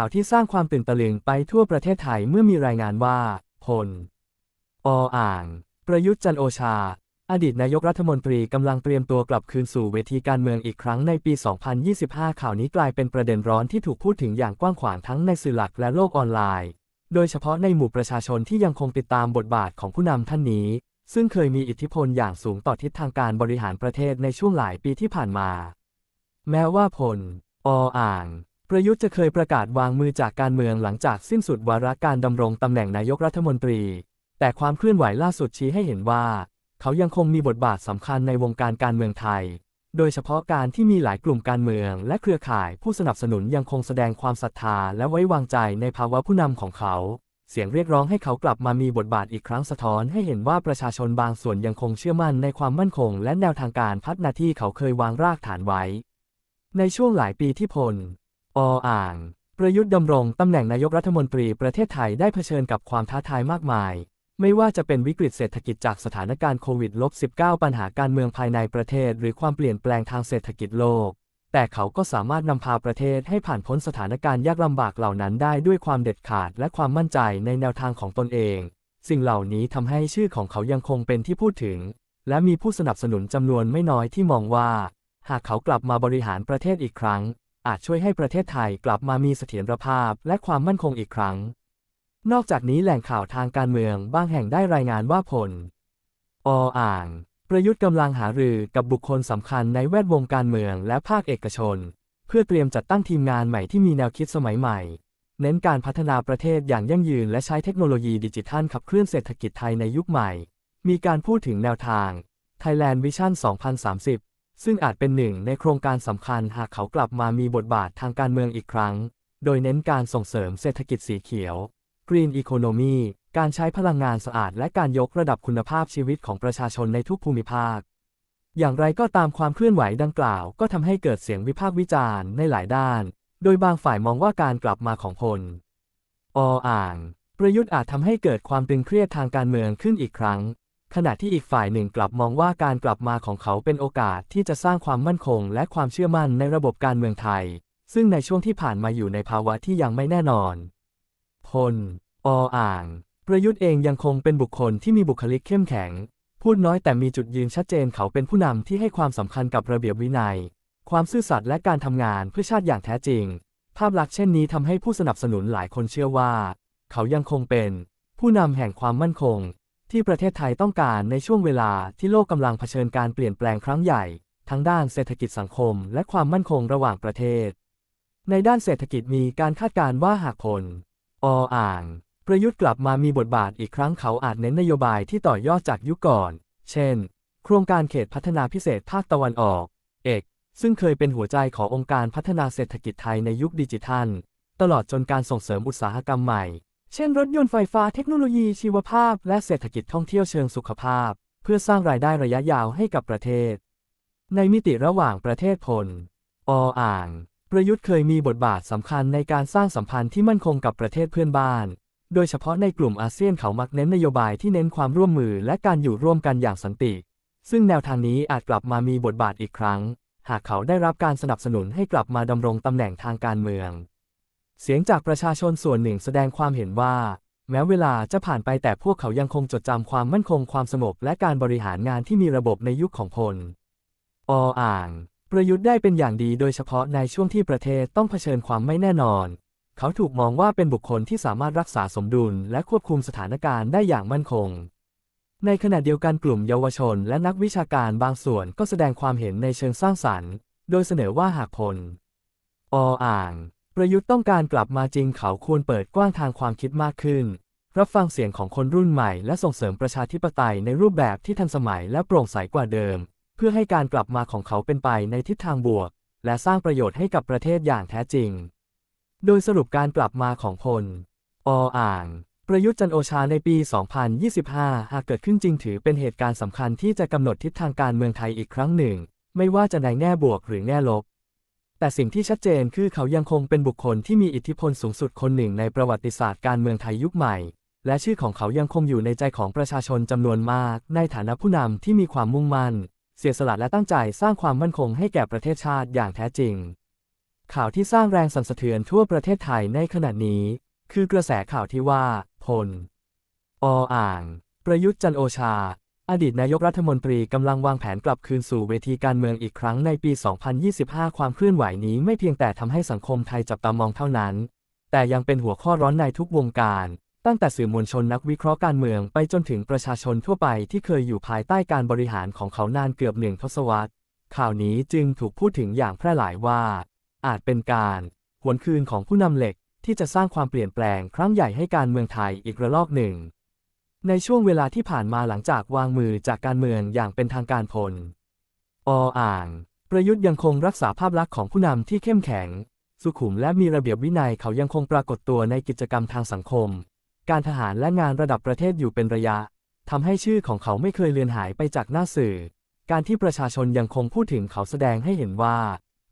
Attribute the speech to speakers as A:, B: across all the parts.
A: ข่าวที่สร้างความตื่นตะลึงไปทั่วประเทศไทยเมื่อมีรายงานว่า พล ออ่าง ประยุทธ์จันโอชา อดีตนายกรัฐมนตรีกำลังเตรียมตัวกลับคืนสู่เวทีการเมืองอีกครั้งในปี 2025 ข่าวนี้กลายเป็นประเด็นร้อนที่ถูกพูดถึงอย่างกว้างขวางทั้งในสื่อหลักและโลกออนไลน์ โดยเฉพาะในหมู่ประชาชนที่ยังคงติดตามบทบาทของผู้นำท่านนี้ ซึ่งเคยมีอิทธิพลอย่างสูงต่อทิศทางการบริหารประเทศในช่วงหลายปีที่ผ่านมา แม้ว่าพล ออ่าง ประยุทธ์จะเคยประกาศวางมือจากการเมืองหลังจากสิ้นสุดวาระการดำรงตำแหน่งนายกรัฐมนตรี แต่ความเคลื่อนไหวล่าสุดชี้ให้เห็นว่า เขายังคงมีบทบาทสำคัญในวงการการเมืองไทย โดยเฉพาะการที่มีหลายกลุ่มการเมือง และเครือข่ายผู้สนับสนุนยังคงแสดงความศรัทธาและไว้วางใจในภาวะผู้นำของเขา เสียงเรียกร้องให้เขากลับมามีบทบาทอีกครั้งสะท้อนให้เห็นว่าประชาชนบางส่วนยังคงเชื่อมั่นในความมั่นคง และแนวทางการพัฒนาที่เขาเคยวางรากฐานไว้ ในช่วงหลายปีที่พล ออ่าง ประยุทธ์ดำรงตำแหน่งนายกรัฐมนตรีประเทศไทยได้เผชิญกับความท้าทายมากมาย ไม่ว่าจะเป็นวิกฤตเศรษฐกิจจากสถานการณ์โควิด -19 ปัญหาการเมืองภายในประเทศ หรือความเปลี่ยนแปลงทางเศรษฐกิจโลก แต่เขาก็สามารถนำพาประเทศให้ผ่านพ้นสถานการณ์ยากลำบากเหล่านั้นได้ด้วยความเด็ดขาดและความมั่นใจในแนวทางของตนเอง สิ่งเหล่านี้ทำให้ชื่อของเขายังคงเป็นที่พูดถึง และมีผู้สนับสนุนจำนวนไม่น้อยที่มองว่า หากเขากลับมาบริหารประเทศอีกครั้ง อาจช่วยให้ประเทศไทยกลับมามีเสถียรภาพและความมั่นคงอีกครั้ง นอกจากนี้แหล่งข่าวทางการเมืองบางแห่งได้รายงานว่าผล ออ่าง ประยุทธ์กำลังหารือกับบุคคลสำคัญในแวดวงการเมืองและภาคเอกชน เพื่อเตรียมจัดตั้งทีมงานใหม่ที่มีแนวคิดสมัยใหม่ เน้นการพัฒนาประเทศอย่างยั่งยืนและใช้เทคโนโลยีดิจิทัลขับเคลื่อนเศรษฐกิจไทยในยุคใหม่ มีการพูดถึงแนวทาง Thailand Vision 2030 ซึ่งอาจเป็นหนึ่งในโครงการสำคัญหากเขากลับมามีบทบาททางการเมืองอีกครั้ง โดยเน้นการส่งเสริมเศรษฐกิจสีเขียว Green Economy การใช้พลังงานสะอาดและการยกระดับคุณภาพชีวิตของประชาชนในทุกภูมิภาค อย่างไรก็ตามความเคลื่อนไหวดังกล่าว ก็ทำให้เกิดเสียงวิพากษ์วิจารณ์ในหลายด้าน โดยบางฝ่ายมองว่าการกลับมาของพล ออ่าง ประยุทธ์อาจทำให้เกิดความตึงเครียดทางการเมืองขึ้นอีกครั้ง ขณะที่อีกฝ่ายหนึ่งกลับมองว่าการกลับมาของเขาเป็นโอกาสที่จะสร้างความมั่นคงและความเชื่อมั่นในระบบการเมืองไทย ซึ่งในช่วงที่ผ่านมาอยู่ในภาวะที่ยังไม่แน่นอน พล ออ่าง ประยุทธ์เองยังคงเป็นบุคคลที่มีบุคลิกเข้มแข็ง พูดน้อยแต่มีจุดยืนชัดเจนเขาเป็นผู้นำที่ให้ความสำคัญกับระเบียบวินัย ความซื่อสัตย์และการทำงานเพื่อชาติอย่างแท้จริง ภาพลักษณ์เช่นนี้ทำให้ผู้สนับสนุนหลายคนเชื่อว่า เขายังคงเป็น ผู้นำแห่งความมั่นคง ที่ประเทศไทยต้องการในช่วงเวลาที่โลกกำลังเผชิญการเปลี่ยนแปลงครั้งใหญ่ ทั้งด้านเศรษฐกิจสังคม และความมั่นคงระหว่างประเทศ ในด้านเศรษฐกิจมีการคาดการณ์ว่าหากผล ออ่าง ประยุทธ์กลับมามีบทบาทอีกครั้งเขาอาจเน้นนโยบายที่ต่อยอดจากยุคก่อน เช่น โครงการเขตพัฒนาพิเศษภาคตะวันออก เอก ซึ่งเคยเป็นหัวใจขององค์การพัฒนาเศรษฐกิจไทยในยุคดิจิทัล ตลอดจนการส่งเสริมอุตสาหกรรมใหม่ เช่นรถยนต์ไฟฟ้าเทคโนโลยีชีวภาพ และเศรษฐกิจท่องเที่ยวเชิงสุขภาพ เพื่อสร้างรายได้ระยะยาวให้กับประเทศ ในมิติระหว่างประเทศพล ออ่าง ประยุทธ์เคยมีบทบาทสำคัญในการสร้างสัมพันธ์ที่มั่นคงกับประเทศเพื่อนบ้าน โดยเฉพาะในกลุ่มอาเซียนเขามักเน้นนโยบายที่เน้นความร่วมมือและการอยู่ร่วมกันอย่างสันติ ซึ่งแนวทางนี้อาจกลับมามีบทบาทอีกครั้ง หากเขาได้รับการสนับสนุนให้กลับมาดำรงตำแหน่งทางการเมือง เสียงจากประชาชนส่วนหนึ่งแสดงความเห็นว่า แม้เวลาจะผ่านไปแต่พวกเขายังคงจดจำความมั่นคงความสงบและการบริหารงานที่มีระบบในยุคของพล ออ่าง ประยุทธ์ได้เป็นอย่างดีโดยเฉพาะในช่วงที่ประเทศต้องเผชิญความไม่แน่นอน เขาถูกมองว่าเป็นบุคคลที่สามารถรักษาสมดุลและควบคุมสถานการณ์ได้อย่างมั่นคง ในขณะเดียวกันกลุ่มเยาวชน และนักวิชาการบางส่วนก็แสดงความเห็นในเชิงสร้างสรรค์ โดยเสนอว่าหากพล ออ่าง ประยุทธ์ต้องการกลับมาจริงเขาควรเปิดกว้างทางความคิดมากขึ้น รับฟังเสียงของคนรุ่นใหม่และส่งเสริมประชาธิปไตยในรูปแบบที่ทันสมัยและโปร่งใสกว่าเดิม เพื่อให้การกลับมาของเขาเป็นไปในทิศทางบวก และสร้างประโยชน์ให้กับประเทศอย่างแท้จริง โดยสรุปการกลับมาของพลออ่าง ประยุทธ์จันโอชาในปี 2025 หากเกิดขึ้นจริงถือเป็นเหตุการณ์สำคัญที่จะกำหนดทิศทางการเมืองไทยอีกครั้งหนึ่ง ไม่ว่าจะในแง่บวกหรือแง่ลบ แต่สิ่งที่ชัดเจนคือเขายังคงเป็นบุคคลที่มีอิทธิพลสูงสุดคนหนึ่งในประวัติศาสตร์การเมืองไทยยุคใหม่ และชื่อของเขายังคงอยู่ในใจของประชาชนจำนวนมาก ในฐานะผู้นำที่มีความมุ่งมั่น เสียสละและตั้งใจสร้างความมั่นคงให้แก่ประเทศชาติอย่างแท้จริง ข่าวที่สร้างแรงสั่นสะเทือนทั่วประเทศไทยในขณะนี้ คือกระแสข่าวที่ว่าพล ออ่าง ประยุทธ์จันโอชา อดีตนายกรัฐมนตรีกำลังวางแผนกลับคืนสู่เวทีการเมืองอีกครั้งในปี 2025 ความเคลื่อนไหวนี้ไม่เพียงแต่ทำให้สังคมไทยจับตามองเท่านั้น แต่ยังเป็นหัวข้อร้อนในทุกวงการ ตั้งแต่สื่อมวลชนนักวิเคราะห์การเมืองไปจนถึงประชาชนทั่วไปที่เคยอยู่ภายใต้การบริหารของเขานานเกือบหนึ่งทศวรรษ ข่าวนี้จึงถูกพูดถึงอย่างแพร่หลายว่า อาจเป็นการหวนคืนของผู้นำเหล็กที่จะสร้างความเปลี่ยนแปลงครั้งใหญ่ให้การเมืองไทยอีกระลอกหนึ่ง ในช่วงเวลาที่ผ่านมาหลังจากวางมือจากการเมืองอย่างเป็นทางการพล ออ่าง ประยุทธ์ยังคงรักษาภาพลักษณ์ของผู้นำที่เข้มแข็ง สุขุมและมีระเบียบวินัยเขายังคงปรากฏตัวในกิจกรรมทางสังคม การทหารและงานระดับประเทศอยู่เป็นระยะทำให้ชื่อของเขาไม่เคยเลือนหายไปจากหน้าสื่อ การที่ประชาชนยังคงพูดถึงเขาแสดงให้เห็นว่า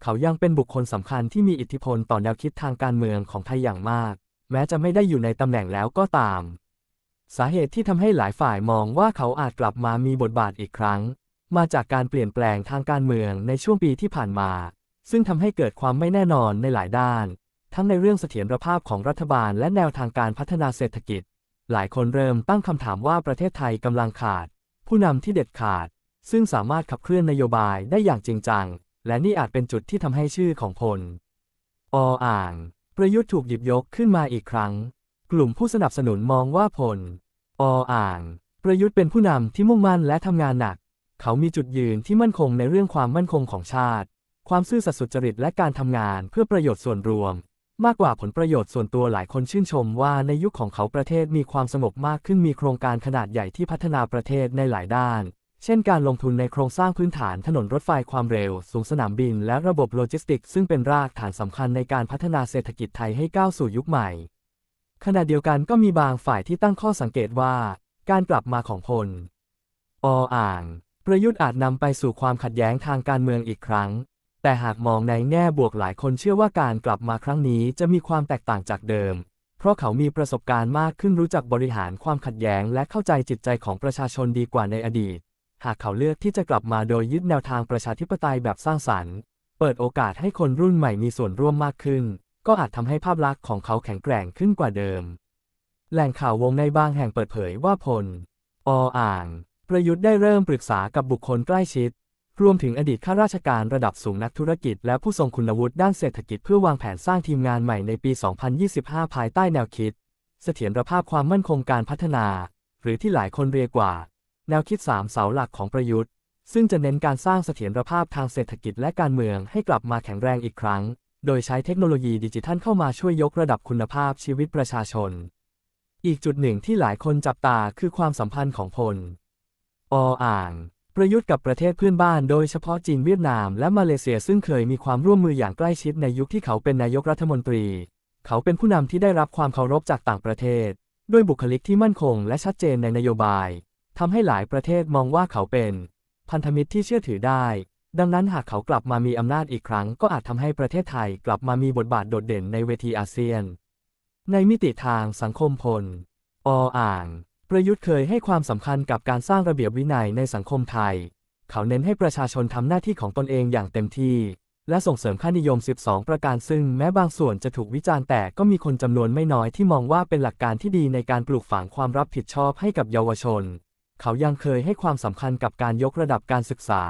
A: เขายังเป็นบุคคลสำคัญที่มีอิทธิพลต่อแนวคิดทางการเมืองของไทยอย่างมาก แม้จะไม่ได้อยู่ในตำแหน่งแล้วก็ตาม สาเหตุที่ทำให้หลายฝ่ายมองว่าเขาอาจกลับมามีบทบาทอีกครั้ง มาจากการเปลี่ยนแปลงทางการเมืองในช่วงปีที่ผ่านมา ซึ่งทำให้เกิดความไม่แน่นอนในหลายด้าน ทั้งในเรื่องเสถียรภาพของรัฐบาลและแนวทางการพัฒนาเศรษฐกิจ หลายคนเริ่มตั้งคำถามว่าประเทศไทยกำลังขาด ผู้นำที่เด็ดขาด ซึ่งสามารถขับเคลื่อนนโยบายได้อย่างจริงจัง และนี่อาจเป็นจุดที่ทำให้ชื่อของพลออ่าง ประยุทธ์ถูกหยิบยกขึ้นมาอีกครั้ง กลุ่มผู้สนับสนุนมองว่าพล ออ่าง ประยุทธ์เป็นผู้นำที่มุ่งมั่นและทำงานหนัก เขามีจุดยืนที่มั่นคงในเรื่องความมั่นคงของชาติ ความซื่อสัตย์สุจริตและการทำงานเพื่อประโยชน์ส่วนรวม มากกว่าผลประโยชน์ส่วนตัวหลายคนชื่นชมว่าในยุคของเขาประเทศมีความสงบมากขึ้นมีโครงการขนาดใหญ่ที่พัฒนาประเทศในหลายด้าน เช่น การลงทุนในโครงสร้างพื้นฐานถนนรถไฟความเร็ว สูงสนามบิน และระบบโลจิสติก ซึ่งเป็นรากฐานสำคัญในการพัฒนาเศรษฐกิจไทยให้ก้าวสู่ยุคใหม่ ขณะเดียวกันก็มีบางฝ่ายที่ตั้งข้อสังเกตว่า การกลับมาของพล ออ่าง ประยุทธ์อาจนำไปสู่ความขัดแย้งทางการเมืองอีกครั้ง แต่หากมองในแง่บวกหลายคนเชื่อว่าการกลับมาครั้งนี้จะมีความแตกต่างจากเดิม เพราะเขามีประสบการณ์มากขึ้นรู้จักบริหารความขัดแย้งและเข้าใจจิตใจของประชาชนดีกว่าในอดีต หากเขาเลือกที่จะกลับมาโดยยึดแนวทางประชาธิปไตยแบบสร้างสรรค์ เปิดโอกาสให้คนรุ่นใหม่มีส่วนร่วมมากขึ้น ก็อาจทำให้ภาพลักษณ์ของเขาแข็งแกร่งขึ้นกว่าเดิม แหล่งข่าววงในบางแห่งเปิดเผยว่าพล ออ่าง ประยุทธ์ได้เริ่มปรึกษากับบุคคลใกล้ชิด รวมถึงอดีตข้าราชการระดับสูงนักธุรกิจ และผู้ทรงคุณวุฒิด้านเศรษฐกิจเพื่อวางแผนสร้างทีมงานใหม่ในปี 2025 ภายใต้แนวคิด เสถียรภาพความมั่นคงการพัฒนา หรือที่หลายคนเรียกว่า แนวคิด 3 เสาหลักของประยุทธ์ซึ่งจะเน้นการสร้างเสถียรภาพทางเศรษฐกิจและการเมืองให้กลับมาแข็งแรงอีกครั้ง โดยใช้เทคโนโลยีดิจิทัลเข้ามาช่วยยกระดับคุณภาพชีวิตประชาชน อีกจุดหนึ่งที่หลายคนจับตาคือความสัมพันธ์ของพล ออ่าง ประยุทธ์กับประเทศเพื่อนบ้านโดยเฉพาะจีนเวียดนามและมาเลเซียซึ่งเคยมีความร่วมมืออย่างใกล้ชิดในยุคที่เขาเป็นนายกรัฐมนตรี เขาเป็นผู้นำที่ได้รับความเคารพจากต่างประเทศ ด้วยบุคลิกที่มั่นคงและชัดเจนในนโยบายทำให้หลายประเทศมองว่าเขาเป็น พันธมิตรที่เชื่อถือได้ ดังนั้นหากเขากลับมามีอำนาจอีกครั้ง ก็อาจทำให้ประเทศไทยกลับมามีบทบาทโดดเด่นในเวทีอาเซียน ในมิติทางสังคมพล ออ่าง ประยุทธ์เคยให้ความสำคัญกับการสร้างระเบียบวินัยในสังคมไทย เขาเน้นให้ประชาชนทำหน้าที่ของตนเองอย่างเต็มที่ และส่งเสริมค่านิยม 12 ประการซึ่งแม้บางส่วนจะถูกวิจารณ์แต่ก็มีคนจำนวนไม่น้อยที่มองว่าเป็นหลักการที่ดีในการปลูกฝังความรับผิดชอบให้กับเยาวชน เขายังเคยให้ความสำคัญกับการยกระดับการศึกษา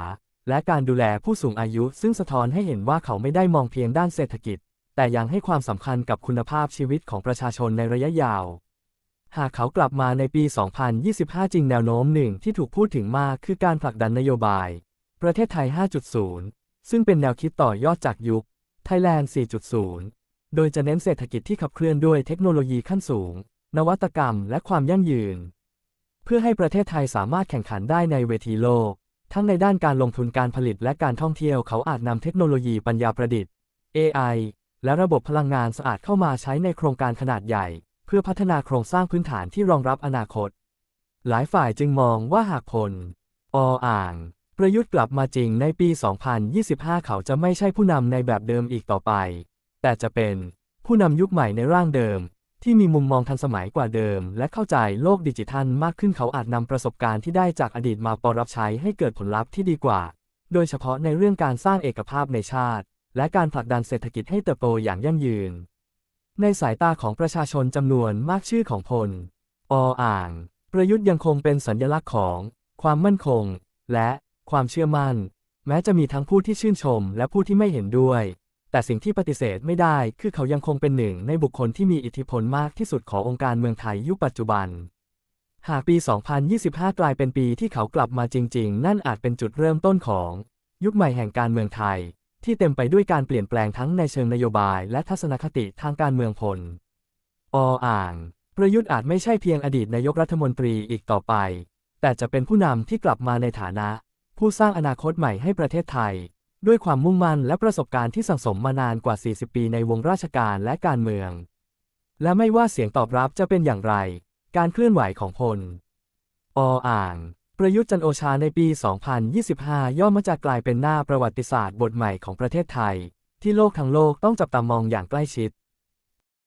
A: และการดูแลผู้สูงอายุซึ่งสะท้อนให้เห็นว่าเขาไม่ได้มองเพียงด้านเศรษฐกิจ แต่ยังให้ความสำคัญกับคุณภาพชีวิตของประชาชนในระยะยาว หากเขากลับมาในปี 2025 จริงแนวโน้มหนึ่งที่ถูกพูดถึงมากคือการผลักดันนโยบาย ประเทศไทย 5.0 ซึ่งเป็นแนวคิดต่อยอดจากยุค Thailand 4.0 โดยจะเน้นเศรษฐกิจที่ขับเคลื่อนด้วยเทคโนโลยีขั้นสูง นวัตกรรม และความยั่งยืน เพื่อให้ประเทศไทยสามารถแข่งขันได้ในเวทีโลก ทั้งในด้านการลงทุนการผลิตและการท่องเที่ยวเขาอาจนำเทคโนโลยีปัญญาประดิษฐ์ AI และระบบพลังงานสะอาดเข้ามาใช้ในโครงการขนาดใหญ่ เพื่อพัฒนาโครงสร้างพื้นฐานที่รองรับอนาคต หลายฝ่ายจึงมองว่าหากพลออ่าง ประยุทธ์กลับมาจริงในปี 2025 เขาจะไม่ใช่ผู้นำในแบบเดิมอีกต่อไป แต่จะเป็นผู้นำยุคใหม่ในร่างเดิม ที่มีมุมมองทันสมัยกว่าเดิม และเข้าใจโลกดิจิทัลมากขึ้นเขาอาจนำประสบการณ์ที่ได้จากอดีตมาปรับใช้ให้เกิดผลลัพธ์ที่ดีกว่า โดยเฉพาะในเรื่องการสร้างเอกภาพในชาติ และการผลักดันเศรษฐกิจให้เติบโตอย่างยั่งยืน ในสายตาของประชาชนจำนวนมากชื่อของพล ออ่าง ประยุทธ์ยังคงเป็นสัญลักษณ์ของ ความมั่นคง และความเชื่อมั่น แม้จะมีทั้งผู้ที่ชื่นชม และผู้ที่ไม่เห็นด้วย แต่สิ่งที่ปฏิเสธไม่ได้คือเขายังคงเป็นหนึ่งในบุคคลที่มีอิทธิพลมากที่สุดขององค์การเมืองไทยยุคปัจจุบัน หากปี 2025 กลายเป็นปีที่เขากลับมาจริง ๆ นั่นอาจเป็นจุดเริ่มต้นของ ยุคใหม่แห่งการเมืองไทย ที่เต็มไปด้วยการเปลี่ยนแปลงทั้งในเชิงนโยบายและทัศนคติทางการเมืองพล ออ่าง ประยุทธ์อาจไม่ใช่เพียงอดีตนายกรัฐมนตรีอีกต่อไป แต่จะเป็นผู้นำที่กลับมาในฐานะ ผู้สร้างอนาคตใหม่ให้ประเทศไทย ด้วยความมุ่งมั่นและประสบการณ์ที่สั่งสมมานานกว่า 40 ปีในวงราชการและการเมือง และไม่ว่าเสียงตอบรับจะเป็นอย่างไร การเคลื่อนไหวของพล ออ่าง ประยุทธ์จันโอชาในปี 2025 ย่อมมาจะกลายเป็นหน้าประวัติศาสตร์บทใหม่ของประเทศไทย ที่โลกทั้งโลกต้องจับตามองอย่างใกล้ชิด